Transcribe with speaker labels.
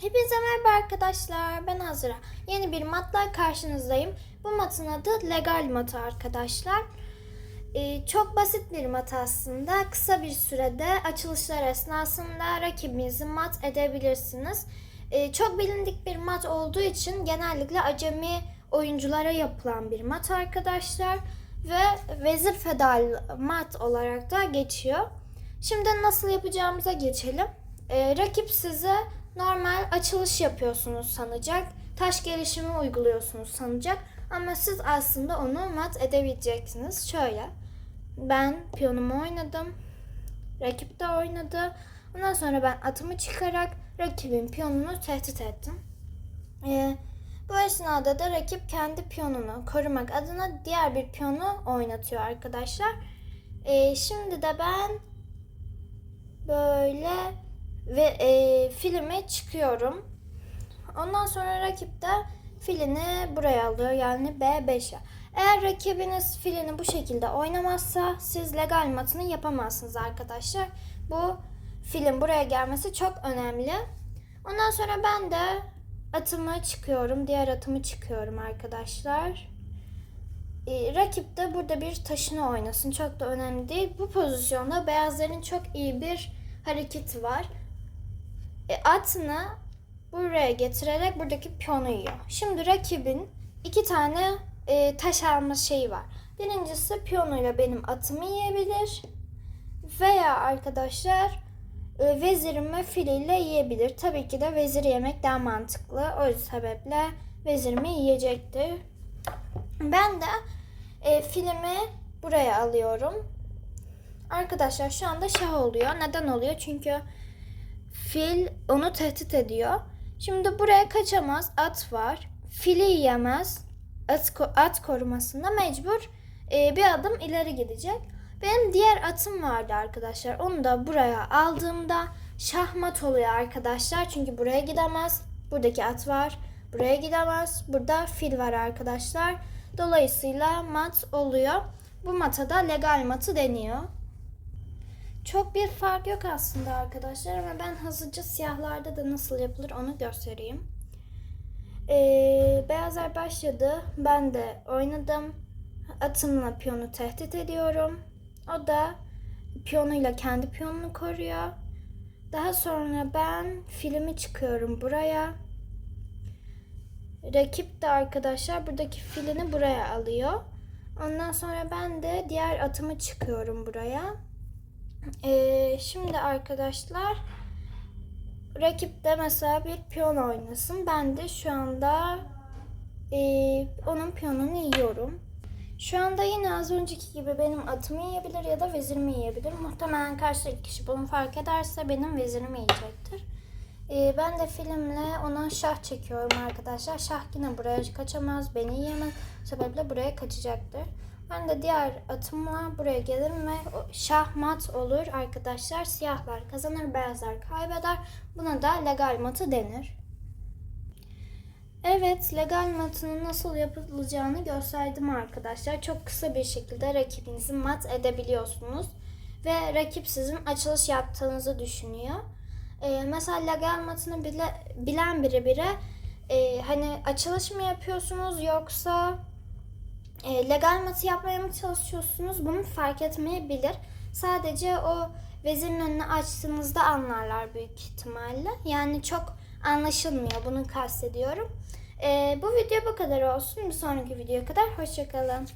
Speaker 1: Hepinize merhaba arkadaşlar. Ben Azra. Yeni bir matla karşınızdayım. Bu matın adı Legal matı arkadaşlar. Ee, çok basit bir mat aslında. Kısa bir sürede açılışlar esnasında rakibinizi mat edebilirsiniz. Ee, çok bilindik bir mat olduğu için genellikle acemi oyunculara yapılan bir mat arkadaşlar. Ve vezir fedal mat olarak da geçiyor. Şimdi nasıl yapacağımıza geçelim. Ee, rakip size normal açılış yapıyorsunuz sanacak. Taş gelişimi uyguluyorsunuz sanacak. Ama siz aslında onu mat edebileceksiniz. Şöyle. Ben piyonumu oynadım. Rakip de oynadı. Ondan sonra ben atımı çıkarak rakibin piyonunu tehdit ettim. Ee, bu esnada da rakip kendi piyonunu korumak adına diğer bir piyonu oynatıyor arkadaşlar. Ee, şimdi de ben böyle ve e, filme çıkıyorum. Ondan sonra rakip de filini buraya alıyor yani B5'e. Eğer rakibiniz filini bu şekilde oynamazsa siz legal matını yapamazsınız arkadaşlar. Bu film buraya gelmesi çok önemli. Ondan sonra ben de atımı çıkıyorum. Diğer atımı çıkıyorum arkadaşlar. E, rakip de burada bir taşını oynasın. Çok da önemli değil. Bu pozisyonda beyazların çok iyi bir hareketi var. E, atını buraya getirerek buradaki piyonu yiyor. Şimdi rakibin iki tane e, taş alma şeyi var. Birincisi piyonuyla benim atımı yiyebilir. Veya arkadaşlar e, vezirimi filiyle yiyebilir. Tabii ki de veziri yemek daha mantıklı. O sebeple vezirimi yiyecektir. Ben de e, filmi buraya alıyorum. Arkadaşlar şu anda şah oluyor. Neden oluyor? Çünkü fil onu tehdit ediyor. Şimdi buraya kaçamaz. At var. Fili yiyemez. At, at korumasında mecbur e, bir adım ileri gidecek. Benim diğer atım vardı arkadaşlar. Onu da buraya aldığımda şahmat oluyor arkadaşlar. Çünkü buraya gidemez. Buradaki at var. Buraya gidemez. Burada fil var arkadaşlar. Dolayısıyla mat oluyor. Bu mata da legal matı deniyor. Çok bir fark yok aslında arkadaşlar ama ben hızlıca siyahlarda da nasıl yapılır onu göstereyim. Ee, beyazlar başladı. Ben de oynadım. Atımla piyonu tehdit ediyorum. O da piyonuyla kendi piyonunu koruyor. Daha sonra ben filmi çıkıyorum buraya. Rakip de arkadaşlar buradaki filini buraya alıyor. Ondan sonra ben de diğer atımı çıkıyorum buraya. Ee, şimdi arkadaşlar rakip de mesela bir piyon oynasın. Ben de şu anda e, onun piyonunu yiyorum. Şu anda yine az önceki gibi benim atımı yiyebilir ya da vezirimi yiyebilir. Muhtemelen karşıdaki kişi bunu fark ederse benim vezirimi yiyecektir. Ee, ben de filmle ona şah çekiyorum arkadaşlar. Şah yine buraya kaçamaz, beni yiyemez. Sebeple buraya kaçacaktır. Ben de diğer atımla buraya gelirim ve o şah mat olur arkadaşlar. Siyahlar kazanır, beyazlar kaybeder. Buna da legal matı denir. Evet, legal matının nasıl yapılacağını gösterdim arkadaşlar. Çok kısa bir şekilde rakibinizi mat edebiliyorsunuz. Ve rakip sizin açılış yaptığınızı düşünüyor. Ee, mesela legal matını bile, bilen biri bire e, hani açılış mı yapıyorsunuz yoksa e, legal matı yapmaya mı çalışıyorsunuz bunu fark etmeyebilir. Sadece o vezirin önünü açtığınızda anlarlar büyük ihtimalle. Yani çok anlaşılmıyor bunu kastediyorum. E, bu video bu kadar olsun. Bir sonraki videoya kadar hoşçakalın.